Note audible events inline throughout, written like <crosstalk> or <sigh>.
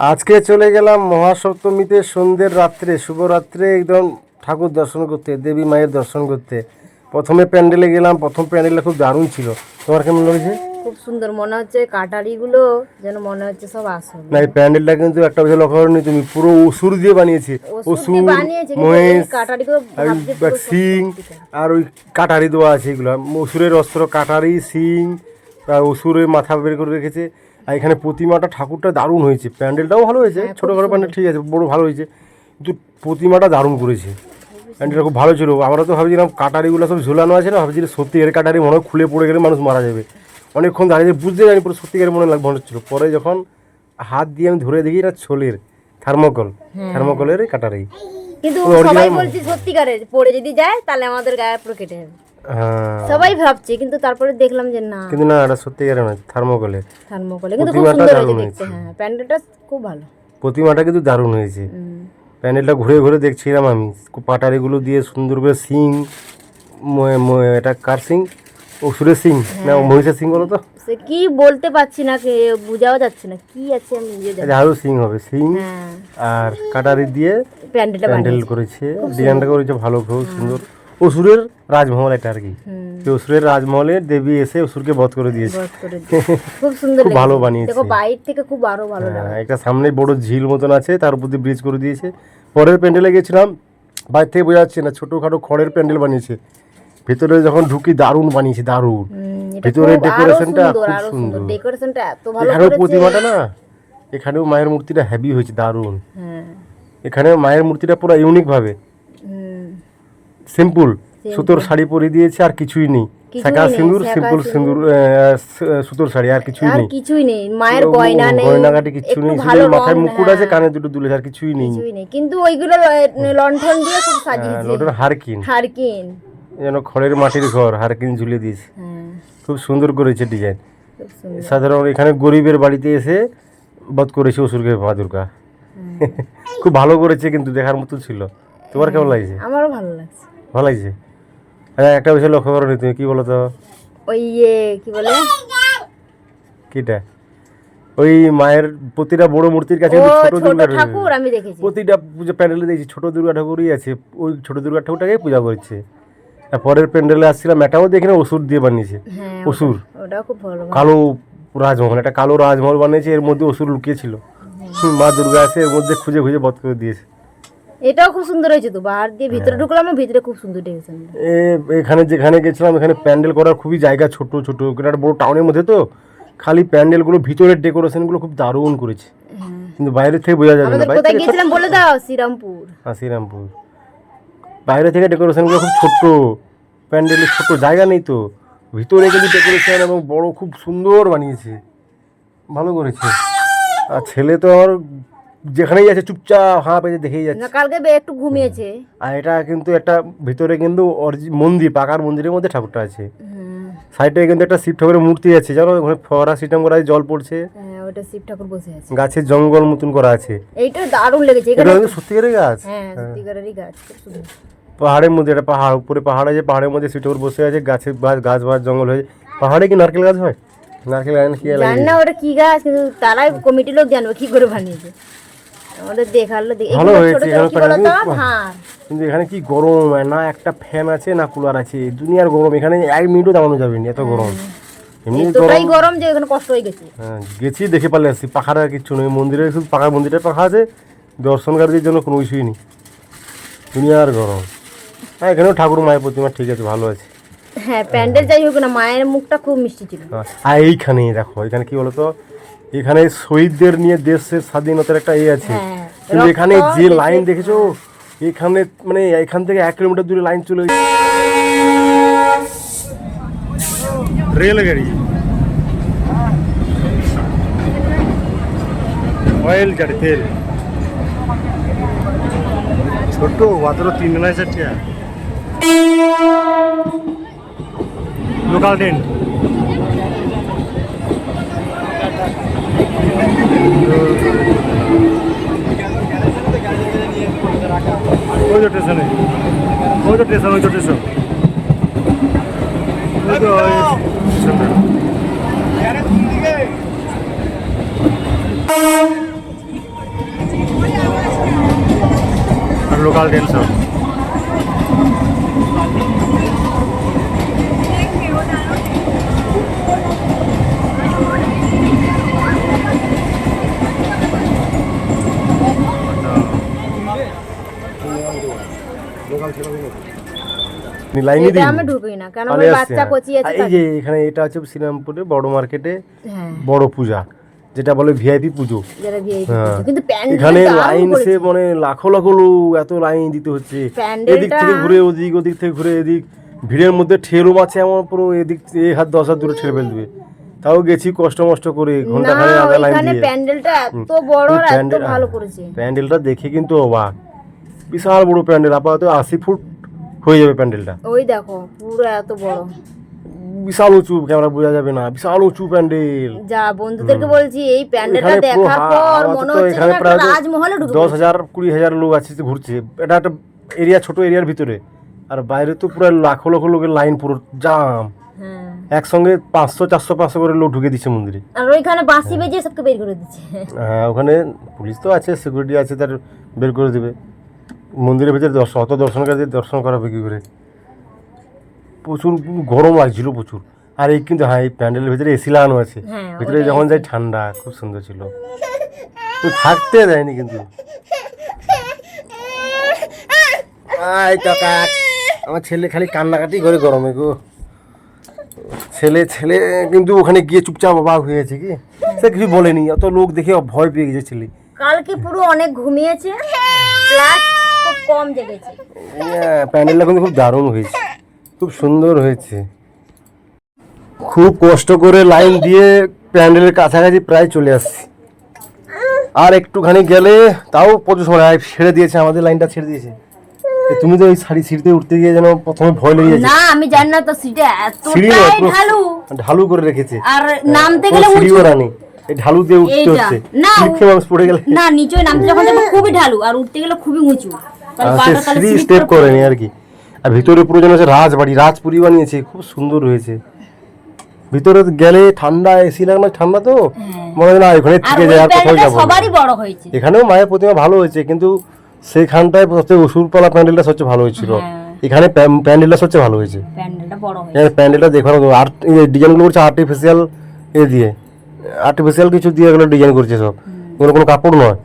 আজকে চলে গেলাম মহাসপ্তমীতে সন্ধ্যের রাত্রে শুভরাত্রে একদম ঠাকুর দর্শন করতে দেবী মায়ের দর্শন করতে। প্রথমে প্যান্ডেলে গেলাম প্রথম প্যান্ডেলটা খুব দারুণ ছিল। তোমার কেমন লেগেছে? খুব সুন্দর মনে হচ্ছে কাটারিগুলো যেন মনে হচ্ছে সব আসল। না এই প্যান্ডেলটা কিন্তু একটা বিষয় লক্ষ্য করেনি তুমি পুরো অসুর দিয়ে বানিয়েছে। অসুর বানিয়েছে মহেশ সিং আর ওই কাটারি দেওয়া আছে এগুলো। অসুরের অস্ত্র কাটারি সিং আর অসুরের মাথা বের করে রেখেছে। আর এখানে প্রতিমাটা ঠাকুরটা দারুণ হয়েছে। প্যান্ডেলটাও ভালো হয়েছে ছোটো করে প্যান্ডেল ঠিক আছে বড় ভালো হয়েছে। কিন্তু প্রতিমাটা দারুণ করেছে। প্যান্ডেলটা খুব ভালো ছিল। আমরা তো ভাবছিলাম কাটারিগুলো সব ঝোলানো আছে না ভাবছিলাম সত্যি এর কাটারি মনে হয় খুলে পড়ে গেলে মানুষ মারা যাবে। অনেকক্ষণ দাঁড়িয়ে বুঝতে জানি পুরো সত্যিকারের মনে লাগ মনে হচ্ছিল। পরে যখন হাত দিয়ে আমি ধরে দেখি এটা ছোলের থার্মোকল থার্মোকলের কাটারি। কিন্তু সবাই বলছে সত্যিকারের পড়ে যদি যায় তাহলে আমাদের গায়ে পুরো কেটে যাবে। হ্যাঁ সবাই ভাবছে কিন্তু তারপরে দেখলাম যে না। কিন্তু না এটা সত্যিকারের নয় থার্মোকলের থার্মোকলে কিন্তু খুব সুন্দর হয়েছে দেখতে হ্যাঁ প্যান্ডেলটা খুব ভালো। প্রতিমাটা কিন্তু দারুণ হয়েছে। প্যান্ডেলটা ঘুরে ঘুরে দেখছিলাম আমি পাটারিগুলো দিয়ে সুন্দর করে সিং এটা কার সিং? অসুরের সিং না মহিষের সিং বলো তো? সে কি বলতে পারছি না কে বোঝাও যাচ্ছে না কি আছে আমি নিজে জানি সিং হবে সিং হ্যাঁ। আর কাটারি দিয়ে প্যান্ডেলটা প্যান্ডেল করেছে ডিজাইনটা করেছে ভালো খুব সুন্দর। অসুরের রাজমহল এটা আর কি। অসুরের রাজমহলে দেবী এসে অসুরকে বধ করে দিয়েছে। খুব সুন্দর খুব ভালো বানিয়েছে। দেখো বাইরে থেকে খুব আরও ভালো লাগে হ্যাঁ, একটা সামনে বড় ঝিল মতন আছে তার উপর দিয়ে ব্রিজ করে দিয়েছে। পরের প্যান্ডেলে গেছিলাম বাইরে থেকে বোঝা যাচ্ছে না ছোটোখাটো খড়ের প্যান্ডেল বানিয়েছে। ভেতরে যখন ঢুকি দারুণ বানিয়েছে দারুণ। ভিতরে ডেকোরেশনটা খুব সুন্দর। ডেকোরেশনটা এত ভালো প্রতিমাটা না এখানেও মায়ের মূর্তিটা হেভি হয়েছে দারুণ। হ্যাঁ। এখানে মায়ের মূর্তিটা পুরো ইউনিক ভাবে। সিম্পল সুতোর শাড়ি পরে দিয়েছে আর কিছুই নেই। নেই, সিঁদুর সিম্পল সিঁদুর। সুতোর শাড়ি আর কিছুই নেই। কিছুই নেই মায়ের গয়না নেই গয়নাগাটি কিচ্ছু একটু নেই শুধু মাথায় মুকুট আছে হ্যাঁ, কানে দুটো দুলে আর কিছুই নেই। কিছুই নেই কিন্তু ওইগুলো লণ্ঠন দিয়ে খুব সাজিয়েছে। লোটের হারকিন। হারকিন। যেন খড়ের মাটির ঘর হারকিন ঝুলিয়ে দিয়েছে। হ্যাঁ। খুব সুন্দর করেছে ডিজাইন। সাধারণ এখানে গরিবের বাড়িতে এসে বধ করেছে অসুরকে মা দুর্গা। খুব ভালো করেছে কিন্তু দেখার মতো ছিল। তোমার কেমন লাগছে? আমারও ভালো লাগছে। ভালো লাগছে? হ্যাঁ একটা বিষয় লক্ষ্য করো তুমি কি বলো তো? ওই ইয়ে কি বলে? কিটা? ওই মায়ের প্রতিটা বড় মূর্তির কাছে ছোট দুর্গা ঠাকুর আমি দেখেছি। প্রতিটা পুজো প্যান্ডেলে দেখছি ছোট দুর্গা ঠাকুরই আছে ওই ছোট দুর্গা ঠাকুরটাকেই পূজা করছে। পরের প্যান্ডেলে আসছিলাম এটাও দেখি না অসুর দিয়ে বানিয়েছে হ্যাঁ অসুর। ওটাও খুব ভালো কালো রাজমহল একটা কালো রাজমহল বানিয়েছে এর মধ্যে অসুর লুকিয়েছিল। হুম, মা দুর্গা আছে এর মধ্যে খুঁজে খুঁজে বধ করে দিয়েছে। এটাও খুব সুন্দর হয়েছে তো বাহার দিয়ে ভিতরে হ্যাঁ। ঢুকলাম ভিতরে খুব সুন্দর এ এখানে যেখানে গেছিলাম এখানে প্যান্ডেল করার খুবই জায়গা ছোট ছোট একটা বড় টাউনের মধ্যে তো খালি প্যান্ডেলগুলো ভিতরের ডেকোরেশনগুলো খুব দারুণ করেছে। কিন্তু বাইরে থেকে বোঝা যাবে না কোথায় গেছিলাম বলে দাও শ্রীরামপুর। হ্যাঁ, শ্রীরামপুর। বাইরে থেকে ডেকোরেশনগুলো খুব ছোট্ট প্যান্ডেলের ছোট জায়গা নেই তো। ভিতরে কিন্তু ডেকোরেশন এবং বড় খুব সুন্দর বানিয়েছে। ভালো করেছে। আর ছেলে তো আমার যেখানেই আছে চুপচাপ হাঁ পেয়ে দেখেই যাচ্ছে। না কালকে বে- একটু ঘুমিয়েছে। আর এটা কিন্তু একটা ভিতরে কিন্তু অরিজি- মন্দির পাকার মন্দিরের মধ্যে ঠাকুরটা আছে। সাইডে কিন্তু একটা শিব ঠাকুরের মূর্তি আছে জানো? ওখানে ফোয়ারা সিস্টেম করা আছে জল পড়ছে। হ্যাঁ ওটা শিব ঠাকুর বসে আছে। গাছের জঙ্গল মতন করা আছে। এইটা দারুণ লেগেছে এটা এখানে কিন্তু সত্যিকারের গাছ। হ্যাঁ সত্যিকারেরই গাছ খুব সুন্দর। পাহাড়ের মধ্যে একটা পাহাড় উপরে পাহাড় আছে পাহাড়ের মধ্যে শিব ঠাকুর বসে আছে গাছের গাছ গাছ বাছ জঙ্গল হয়ে। পাহাড়ে কি নারকেল গাছ হয়? নারকেল গাছ না কি লাগে জানি না ওটা কি গাছ কিন্তু তারাই কমিটির লোক জানবে কি করে বানিয়েছে। আমাদের দেখাল ভালো হয়েছে, এখানে কিন্তু এখানে কি গরম? না একটা ফ্যান আছে না কুলার আছে। দুনিয়ার গরম এখানে এক মিনিটও দাঁড়ানো যাবে না এত গরম। এতটাই গরম গরম যে এখানে কষ্ট হয়ে গেছে। হ্যাঁ, গেছি দেখে পারলে আসছি। পাখার আর কিচ্ছু নেই। মন্দিরে শুধু পাখার মন্দিরের পাখা আছে। দর্শনকারীদের জন্য কোনো কিছুই নেই। দুনিয়ার গরম। হ্যাঁ এখানেও ঠাকুর মায়ের প্রতিমা ঠিক আছে ভালো আছে। হ্যাঁ প্যান্ডেল যাই হোক না মায়ের মুখটা খুব মিষ্টি ছিল। হ্যাঁ, আর এইখানে দেখো এখানে কি বলতো? এখানে শহীদদের নিয়ে দেশের স্বাধীনতার একটা ইয়ে আছে। হ্যাঁ, কিন্তু এখানে যে লাইন দেখেছ এখানে মানে এখান থেকে এক কিলোমিটার দূরে লাইন চলে রেলগাড়ি অয়েল গাড়ি। তেল। ছোট মাত্র তিন নয় টাকা। লোকাল ট্রেন ওই তো স্টেশনে ওই তো স্টেশন ওই তো স্টেশন ওই তো ওই স্টেশনটা। Local tension. লাইনে এটা দিন। আমি ঢুকি না পালিয়ে আমার বাচ্চা হ্যাঁ। কচি আছে এই যে এখানে এটা আছে শ্রীরামপুরে বড় মার্কেটে হ্যাঁ। বড় পূজা। যেটা বলে ভিআইপি পুজো। হ্যাঁ। এখানে লাইন সে মানে লাখো লাখো লোক এত লাইন দিতে হচ্ছে। এদিক থেকে ঘুরে ওদিক ওদিক থেকে ঘুরে এদিক। ভিড়ের মধ্যে ঠেলও মাছে এমন পুরো এদিক এই হাত দশ হাত দূরে ঠেলে ফেলবে। তাও গেছি কষ্ট মষ্ট করে ঘণ্টা খানে আধা লাইন দিয়ে। প্যান্ডেলটা এত বড় আর এত ভালো করেছে। প্যান্ডেলটা দেখে কিন্তু অবাক। বিশাল বড় প্যান্ডেল আপাতত আশি ফুট হয়ে যাবে প্যান্ডেলটা। ওই দেখো পুরো এত বড়। বিশাল উঁচু ক্যামেরা বোঝা যাবে না বিশাল উঁচু প্যান্ডেল। যা বন্ধুদেরকে বলছি এই প্যান্ডেলটা দেখার পর মনে হচ্ছে এখানে একটা প্রায় রাজমহলে ঢুকে দশ হাজার কুড়ি হাজার লোক আছে ঘুরছে। এটা একটা এরিয়া ছোট এরিয়ার ভিতরে। আর বাইরে তো পুরো লাখো লাখো লোকের লাইন পুরো জাম। হ্যাঁ। একসঙ্গে পাঁচশো চারশো পাঁচশো করে লোক ঢুকে দিচ্ছে মন্দিরে। আর ওইখানে বাঁশি বেজে সবকে বের করে দিচ্ছে। হ্যাঁ ওখানে পুলিশ তো আছে সিকিউরিটি আছে তার বের করে দেবে। মন্দিরের ভিতরে দর্শন অত দর্শনকারীদের দর্শন করাবে কি করে? প্রচুর গরম লাগছিল প্রচুর। আর এই কিন্তু হ্যাঁ এই প্যান্ডেলের ভিতরে এসি লাগানো আছে। হ্যাঁ, ভিতরে যখন যাই ঠান্ডা খুব সুন্দর ছিল। তো থাকতে দেয়নি কিন্তু। কাকা আমার ছেলে খালি কান্নাকাটি করে গরমে গো। ছেলে ছেলে কিন্তু ওখানে গিয়ে চুপচাপ অবাক হয়ে গেছে কি? সে কিছু বলেনি অত লোক দেখে ভয় পেয়ে গেছে ছেলে। কালকে পুরো অনেক ঘুমিয়েছে প্লাস খুব কম জেগেছে। হ্যাঁ, প্যান্ডেলটা কিন্তু খুব দারুণ হয়েছে। খুব সুন্দর হয়েছে। খুব কষ্ট করে লাইন দিয়ে প্যান্ডেলের কাছাকাছি প্রায় চলে আসছি। আর একটুখানি গেলে তাও প্রচুর সময় ছেড়ে দিয়েছে আমাদের লাইনটা ছেড়ে দিয়েছে। তুমি তো ওই শাড়ি সিঁড়িতে উঠতে গিয়ে যেন প্রথমে ভয় লেগে গেছে। না আমি জানি না তো সিটে সিঁড়ি এতটাই ঢালু। ঢালু করে রেখেছে। আর নামতে গেলে সিঁড়িও রানি এই ঢালু দিয়ে উঠতে। হচ্ছে। না, মানুষ পড়ে গেলে। না নিচে নামতে যখন খুবই ঢালু আর উঠতে গেলে খুবই উঁচু। সিঁড়ি স্টেপ করে করেনি আর কি। আর ভিতরে পুরো যেন হচ্ছে রাজবাড়ি রাজপুরি বানিয়েছে খুব সুন্দর হয়েছে। ভিতরে গেলে ঠান্ডা এসি লাগানো ঠান্ডা তো? মনে হয় না এখানে থেকে যায় আর কোথাও যাব। সবারই বড় হয়েছে। এখানেও মায়ের প্রতিমা ভালো হয়েছে কিন্তু সেইখানটায় সবচেয়ে ওষুধপালা প্যান্ডেলটা সবচেয়ে ভালো হয়েছিল। হ্যাঁ। এখানে প্যান্ডেলটা সবচেয়ে ভালো হয়েছে। প্যান্ডেলটা বড় হয়েছে। এখানে প্যান্ডেলটা দেখানো আর ডিজাইনগুলো করছে আর্টিফিশিয়াল এ দিয়ে। আর্টিফিশিয়াল কিছু দিয়ে এগুলো ডিজাইন করছে সব। এগুলো কোনো কাপড় নয়।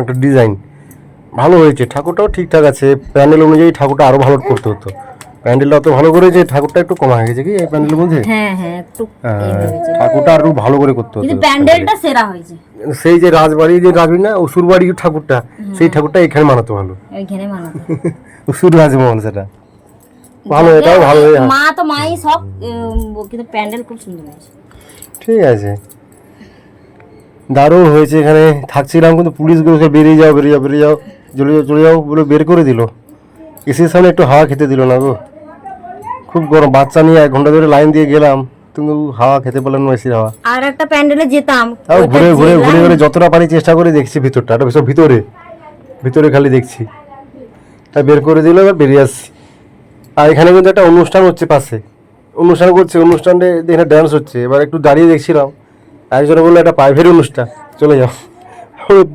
একটা ডিজাইন ভালো হয়েছে। ঠাকুরটাও ঠিকঠাক আছে। প্যান্ডেল অনুযায়ী ঠাকুরটা আরও ভালো করতে হতো। প্যান্ডেলটা অত ভালো করেছে ঠাকুরটা একটু কমা হয়ে গেছে কি এই প্যান্ডেলের মধ্যে? হ্যাঁ হ্যাঁ একটু হ্যাঁ। ঠাকুরটা আরও ভালো করে করতে হতো কিন্তু প্যান্ডেলটা সেরা হয়েছে। সেই যে রাজবাড়ি যে রাজবাড়ি না অসুর বাড়ির ঠাকুরটা সেই ঠাকুরটা এখানে মানাতো ভালো। ওইখানে মানাতে। অসুর <laughs> রাজমহল সেটা। ভালো এটাও ভালো। মা তো মাই সব কিন্তু প্যান্ডেল খুব সুন্দর হয়েছে। ঠিক আছে। দারুণ হয়েছে এখানে। থাকছিলাম কিন্তু পুলিশগুলোকে বেরিয়ে যাও বেরিয়ে যাও বেরিয়ে যাও। চলে যাও চলে যাও বলে বের করে দিল। এসির সামনে একটু হাওয়া খেতে দিল না গো। খুব গরম বাচ্চা নিয়ে এক ঘণ্টা ধরে লাইন দিয়ে গেলাম। কিন্তু হাওয়া খেতে পারলাম না এসির হাওয়া। আর একটা প্যান্ডেলে যেতাম তাও ঘুরে ঘুরে ঘুরে ঘুরে যতটা পারি চেষ্টা করে দেখছি ভিতরটা এটা সব ভিতরে। ভিতরে খালি দেখছি। তাই বের করে দিল এবার বেরিয়ে আসছি। আর এখানে কিন্তু একটা অনুষ্ঠান হচ্ছে পাশে। অনুষ্ঠান করছে অনুষ্ঠানে এখানে ড্যান্স হচ্ছে। এবার একটু দাঁড়িয়ে দেখছিলাম। একজনে বলল একটা প্রাইভেট অনুষ্ঠান চলে যাও।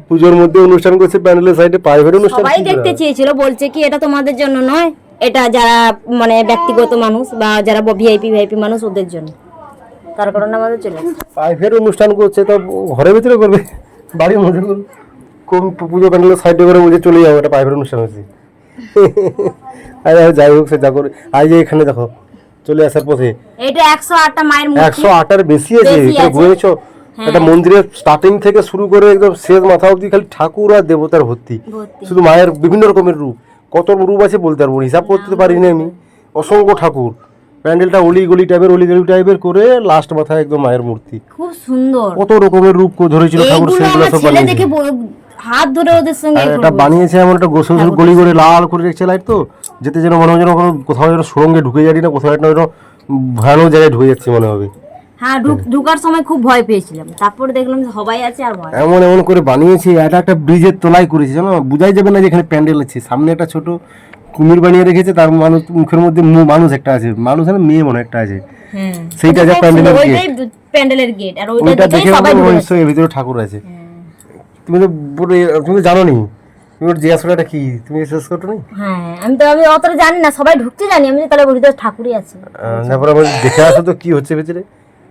পুজোর মধ্যে অনুষ্ঠান করছে প্যান্ডেলের সাইডে প্রাইভেট অনুষ্ঠান সবাই দেখতে চেয়েছিল বলছে কি এটা তোমাদের জন্য নয় এটা যারা মানে ব্যক্তিগত মানুষ বা যারা ভিআইপি ভিআইপি মানুষ ওদের জন্য। তার কারণে আমাদের চলে প্রাইভেট অনুষ্ঠান করছে তো ঘরের ভিতরে করবে? বাড়ির মধ্যে কোন পুজো প্যান্ডেলের সাইডে করে বুঝে চলে যাব এটা প্রাইভেট অনুষ্ঠান হচ্ছে। <laughs> আরে যাই হোক সে যা করে আজ এখানে দেখো চলে আসার পথে। এটা একশো আটটা মায়ের একশো আটার বেশি আছে। বুঝেছ। একটা মন্দিরের স্টার্টিং থেকে শুরু করে একদম শেষ মাথা অবধি খালি ঠাকুর আর দেবতার ভর্তি। শুধু মায়ের বিভিন্ন রকমের রূপ। কত রূপ আছে বলতে পারব হিসাব করতে পারি না আমি অসংখ্য ঠাকুর। প্যান্ডেলটা অলি গলি টাইপের অলি গলি টাইপের করে লাস্ট মাথায় একদম মায়ের মূর্তি। খুব সুন্দর। কত রকমের রূপ ধরেছিল ঠাকুর সেগুলো সব বানিয়েছে। দেখে হাত ধরে ওদের সঙ্গে এটা বানিয়েছে এমন একটা গোসল গলি করে লাল করে রেখেছে লাইট তো। যেতে যেন মনে হয় যেন কোথাও যেন সুরঙ্গে ঢুকে যাই না কোথাও একটা যেন ভয়ানক জায়গায় ঢুকে যাচ্ছে মনে হবে। হ্যাঁ ঢুকার সময় খুব ভয় পেয়েছিলাম। তারপরে দেখলাম সবাই আছে আর ভয় এমন এমন করে বানিয়েছে এটা একটা ব্রিজের তলায় করেছে জানো? বুঝাই যাবে না যে এখানে প্যান্ডেল আছে। সামনে একটা ছোট কুমির বানিয়ে রেখেছে তার মানুষ মুখের মধ্যে মানুষ একটা আছে। মানুষ মেয়ে মনে একটা আছে। সেইটা যা প্যান্ডেলের গেট। প্যান্ডেলের গেট। আর ওইটা দেখে সবাই ভিতরে ঠাকুর আছে। তুমি তো তুমি জানো নি তুমি কি? তুমি শেষ নি হ্যাঁ আমি তো আমি অতটা জানি না সবাই ঢুকতে জানি আমি তাহলে ভিতরে ঠাকুরই আছে। তারপর দেখে আসো তো কি হচ্ছে ভিতরে।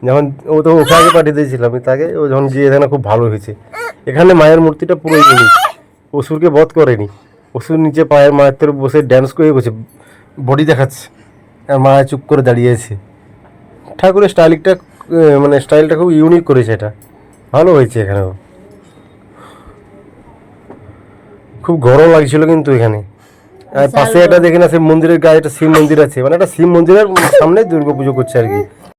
যখন ও তো ওকে আগে পাঠিয়ে দিয়েছিলাম আমি তাকে ও যখন গিয়ে এখানে খুব ভালো হয়েছে। এখানে মায়ের মূর্তিটা পুরো ইউনিক অসুরকে বধ করেনি। অসুর নিচে পায়ের মায়ের তোর বসে ড্যান্স করে করছে বডি দেখাচ্ছে। আর মা চুপ করে দাঁড়িয়ে আছে। ঠাকুরের স্টাইলিংটা মানে স্টাইলটা খুব ইউনিক করেছে এটা। ভালো হয়েছে এখানেও খুব গরম লাগছিল কিন্তু এখানে। আর পাশে একটা দেখে না সেই মন্দিরের গায়ে একটা শিব মন্দির আছে। মানে একটা শিব মন্দিরের সামনে দুর্গা পুজো করছে আর কি।